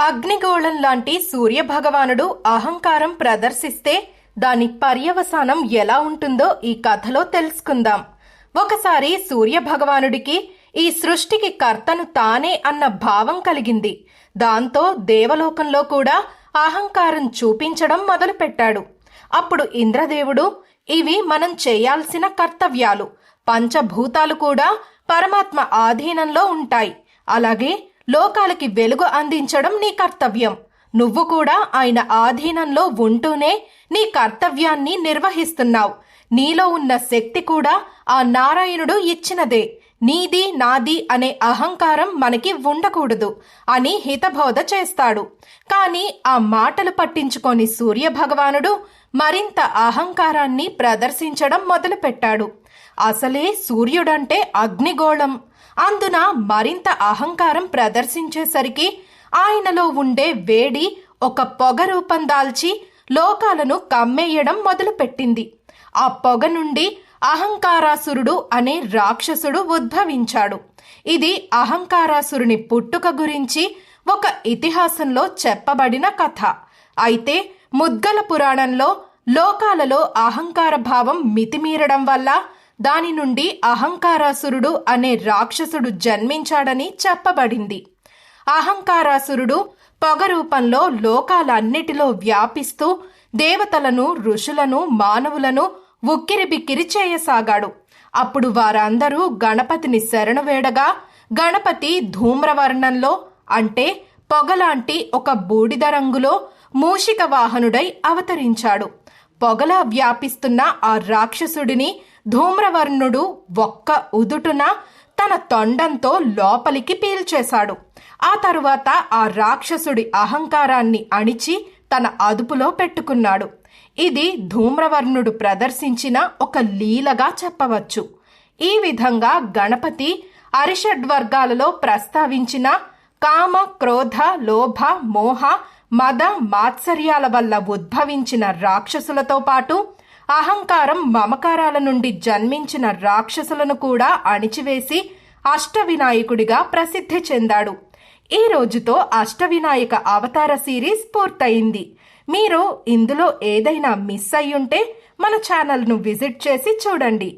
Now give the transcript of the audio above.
అగ్నిగోళం లాంటి సూర్య భగవానుడు అహంకారం ప్రదర్శిస్తే దాని పర్యవసానం ఎలా ఉంటుందో ఈ కథలో తెలుసుకుందాం. ఒకసారి సూర్య భగవానుడికి ఈ సృష్టికి కర్తను తానే అన్న భావం కలిగింది. దాంతో దేవలోకంలో కూడా అహంకారం చూపించడం మొదలుపెట్టాడు. అప్పుడు ఇంద్రదేవుడు ఇవి మనం చేయాల్సిన కర్తవ్యాలు. పంచభూతాలు కూడా పరమాత్మ ఆధీనంలో ఉంటాయి. అలాగే లోకాలకి వెలుగు అందించడం నీ కర్తవ్యం. నువ్వు కూడా ఆయన ఆధీనంలో ఉంటూనే నీ కర్తవ్యాన్ని నిర్వహిస్తున్నావు. నీలో ఉన్న శక్తి కూడా ఆ నారాయణుడు ఇచ్చినదే. నీది నాది అనే అహంకారం మనకి ఉండకూడదు అని హితబోధ చేస్తాడు. కానీ ఆ మాటలు పట్టించుకొని సూర్య భగవానుడు మరింత అహంకారాన్ని ప్రదర్శించడం మొదలుపెట్టాడు. అసలే సూర్యుడంటే అగ్నిగోళం. అందున మరింత అహంకారం ప్రదర్శించేసరికి ఆయనలో ఉండే వేడి ఒక పొగ రూపం దాల్చి లోకాలను కమ్మేయడం మొదలుపెట్టింది. ఆ పొగ నుండి అహంకారాసురుడు అనే రాక్షసుడు ఉద్భవించాడు. ఇది అహంకారాసురుని పుట్టుక గురించి ఒక ఇతిహాసంలో చెప్పబడిన కథ. అయితే ముద్గల పురాణంలో లోకాలలో అహంకార భావం మితిమీరడం వల్ల దాని నుండి అహంకారాసురుడు అనే రాక్షసుడు జన్మించాడని చెప్పబడింది. అహంకారాసురుడు పొగ రూపంలో లోకాలన్నిటిలో వ్యాపిస్తూ దేవతలను ఋషులను మానవులను ఉక్కిరిబిక్కిరి చేయసాగాడు. అప్పుడు వారందరూ గణపతిని శరణు వేడగా గణపతి ధూమ్రవర్ణంలో అంటే పొగలాంటి ఒక బూడిద రంగులో మూషిక వాహనుడై అవతరించాడు. పొగలా వ్యాపిస్తున్న ఆ రాక్షసుడిని ధూమ్రవర్ణుడు ఒక్క ఉదుటున తన తొండంతో లోపలికి పీల్చేశాడు. ఆ తరువాత ఆ రాక్షసుడి అహంకారాన్ని అణిచి తన అదుపులో పెట్టుకున్నాడు. ఇది ధూమ్రవర్ణుడు ప్రదర్శించిన ఒక లీలగా చెప్పవచ్చు. ఈ విధంగా గణపతి అరిషడ్వర్గాలలో ప్రస్తావించిన కామ క్రోధ లోభ మోహ మద మాత్సర్యాల వల్ల ఉద్భవించిన రాక్షసులతో పాటు అహంకారం మమకారాల నుండి జన్మించిన రాక్షసులను కూడా అణిచివేసి అష్టవినాయకుడిగా ప్రసిద్ధి చెందాడు. ఈ రోజుతో అష్టవినాయక అవతార సిరీస్ పూర్తయింది. మీరు ఇందులో ఏదైనా మిస్ అయ్యుంటే మన ఛానల్ను విజిట్ చేసి చూడండి.